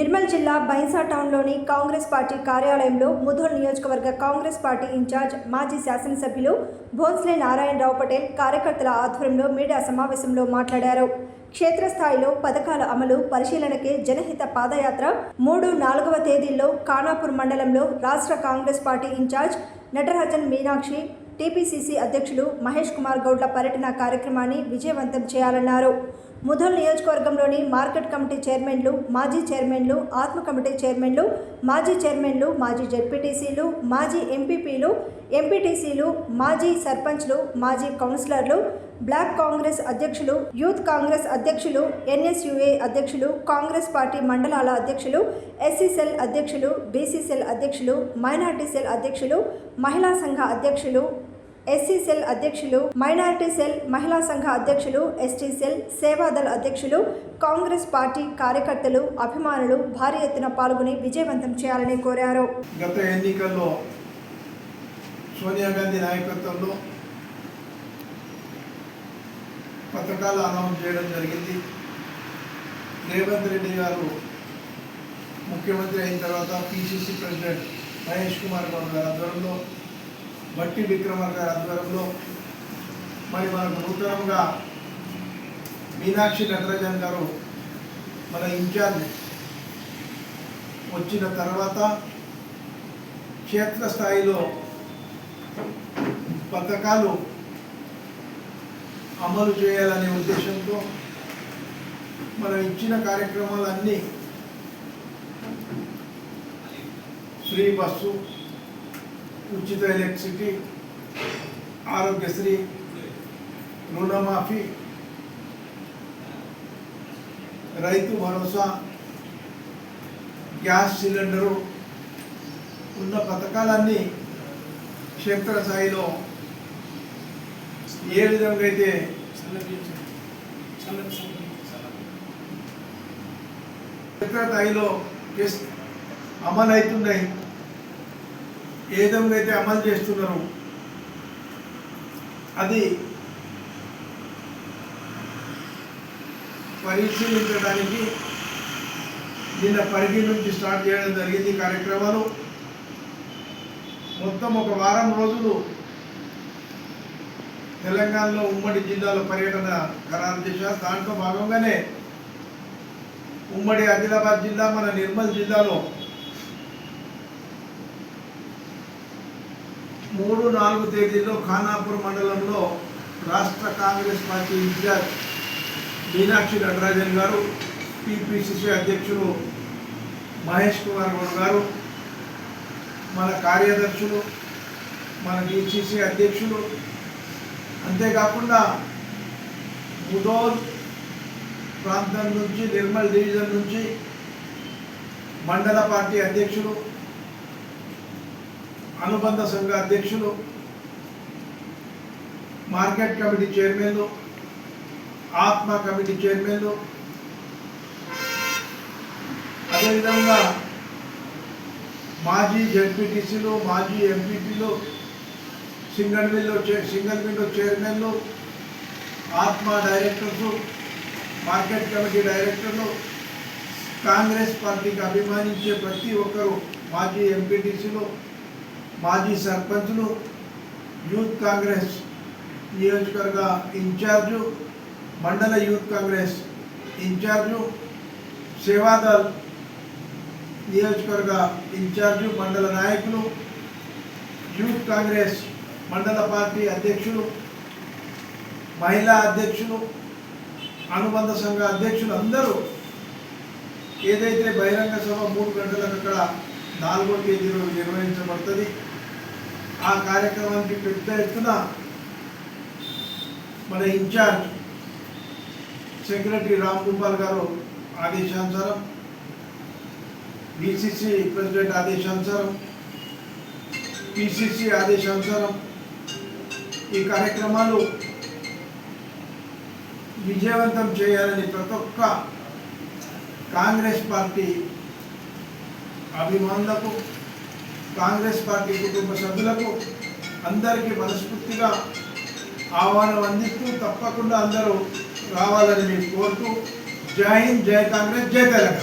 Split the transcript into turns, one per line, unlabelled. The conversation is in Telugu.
నిర్మల్ జిల్లా బైన్సా టౌన్లోని కాంగ్రెస్ పార్టీ కార్యాలయంలో ముధోల్ నియోజకవర్గ కాంగ్రెస్ పార్టీ ఇన్ఛార్జ్ మాజీ శాసనసభ్యులు భోన్స్లే నారాయణరావు పటేల్ కార్యకర్తల ఆధ్వర్యంలో మీడియా సమావేశంలో మాట్లాడారు. క్షేత్రస్థాయిలో పథకాల అమలు పరిశీలనకే జనహిత పాదయాత్ర మూడు నాలుగవ తేదీల్లో ఖానాపూర్ మండలంలో రాష్ట్ర Congress party incharge Natarajan Meenakshi TPCC అధ్యక్షులు మహేష్ కుమార్ గౌడ్ల పర్యటన కార్యక్రమాన్ని విజయవంతం చేయాలన్నారు. ముధోల్ నియోజకవర్గంలోని మార్కెట్ కమిటీ చైర్మన్లు మాజీ చైర్మన్లు ఆత్మ కమిటీ చైర్మన్లు మాజీ చైర్మన్లు మాజీ జెడ్పీటీసీలు మాజీ ఎంపీపీలు ఎంపీటీసీలు మాజీ సర్పంచ్లు మాజీ కౌన్సిలర్లు బ్లాక్ కాంగ్రెస్ అధ్యక్షులు యూత్ కాంగ్రెస్ అధ్యక్షులు ఎన్ఎస్యుఏ అధ్యక్షులు కాంగ్రెస్ పార్టీ మండలాల అధ్యక్షులు ఎస్సీ సెల్ అధ్యక్షులు బీసీ సెల్ అధ్యక్షులు మైనార్టీ సెల్ అధ్యక్షులు మహిళా సంఘ అధ్యక్షులు ఎస్సీ సెల్ అధ్యక్షులు మైనారిటీ సెల్ మహిళా సంఘ అధ్యక్షులు ఎస్టీ సెల్ సేవాదళ అధ్యక్షులు కాంగ్రెస్ పార్టీ కార్యకర్తలు అభిమానులు భారీ ఎత్తున పాల్గొని విజయవంతం చేయాలని కోరారు.
గత ఎన్నికల్లో సోనియా గాంధీ నాయకత్వంలో పథకాలు అనౌన్స్ చేయడం జరిగింది. రేవంత్ రెడ్డి గారు ముఖ్యమంత్రి అయిన తర్వాత పిసిసి ప్రెసిడెంట్ మహేష్ కుమార్ గౌడ్ గారి ఆధ్వర్యంలో బట్టి విక్రమార్ గారి ఆధ్వర్యంలో మరి మనకు నూతనంగా మీనాక్షి నటరాజన్ గారు మన ఇన్ఛార్జ్ వచ్చిన తర్వాత క్షేత్రస్థాయిలో పథకాలు అమలు చేయాలనే ఉద్దేశంతో మనం ఇచ్చిన కార్యక్రమాలన్నీ ఫ్రీ బస్సు ఉచిత ఎలక్ట్రిసిటీ ఆరోగ్యశ్రీ రుణమాఫీ రైతు భరోసా గ్యాస్ సిలిండరు ఉన్న పథకాలన్నీ క్షేత్రస్థాయిలో ఏ విధంగా అయితే క్షేత్రస్థాయిలో చేస్- అమలు ఏ విధంగా అయితే అమలు చేస్తున్నారు అది పరిశీలించడానికి నిన్న పరిధి నుంచి స్టార్ట్ చేయడం జరిగింది కార్యక్రమాలు. మొత్తం ఒక వారం రోజులు తెలంగాణలో ఉమ్మడి జిల్లాలో పర్యటన ఖరారు చేశారు. దాంట్లో భాగంగానే ఉమ్మడి ఆదిలాబాద్ జిల్లా మన నిర్మల్ జిల్లాలో మూడు నాలుగు తేదీల్లో ఖానాపూర్ మండలంలో రాష్ట్ర కాంగ్రెస్ పార్టీ ఇన్ఛార్జ్ మీనాక్షి నటరాజన్ గారు టీపీసీసీ అధ్యక్షులు మహేష్ కుమార్ గౌడ్ గారు మన కార్యదర్శులు మన డిసిసి అధ్యక్షులు. అంతేకాకుండా ముదోల్ ప్రాంతం నుంచి నిర్మల్ డివిజన్ నుంచి మండల పార్టీ అధ్యక్షులు అనుబంధ సంఘ అధ్యక్షులు మార్కెట్ కమిటీ చైర్మన్లు ఆత్మ కమిటీ చైర్మన్లు. అదేవిధంగా మాజీ జడ్పీటీసీలు మాజీ ఎంపీపీలు సింగల్ విల్లో సింగల్ విల్లో చైర్మన్లు ఆత్మ డైరెక్టర్స్ మార్కెట్ కమిటీ డైరెక్టర్లు. కాంగ్రెస్ పార్టీకి అభిమానించే ప్రతి ఒక్కరు మాజీ ఎంపీటీసీలు మాజీ సర్పంచులు యూత్ కాంగ్రెస్ నియోజకవర్గ ఇన్ఛార్జు మండల యూత్ కాంగ్రెస్ ఇన్ఛార్జు సేవాదల్ నియోజకవర్గ ఇన్ఛార్జు మండల నాయకులు యూత్ కాంగ్రెస్ మండల పార్టీ అధ్యక్షులు మహిళా అధ్యక్షులు అనుబంధ సంఘ అధ్యక్షులు అందరూ ఏదైతే బహిరంగ సభ మూడు గంటలకు అక్కడ నాలుగో తేదీలో నిర్వహించబడుతుంది ఆ కార్యక్రమానికి పెద్ద ఎత్తున మన ఇన్ఛార్జ్ సెక్రటరీ రామ్ గోపాల్ గారు ఆదేశానుసారం డిసిసి ప్రెసిడెంట్ ఆదేశానుసారం పిసిసి ఆదేశానుసారం ఈ కార్యక్రమాలు విజయవంతం చేయాలని ప్రతి ఒక్క కాంగ్రెస్ పార్టీ అభిమానులకు కాంగ్రెస్ పార్టీ కుటుంబ సభ్యులకు అందరికీ మనస్ఫూర్తిగా ఆహ్వానం అందిస్తూ తప్పకుండా అందరూ రావాలని మేము కోరుతూ జై హింద్ జై కాంగ్రెస్ జై తెలంగాణ.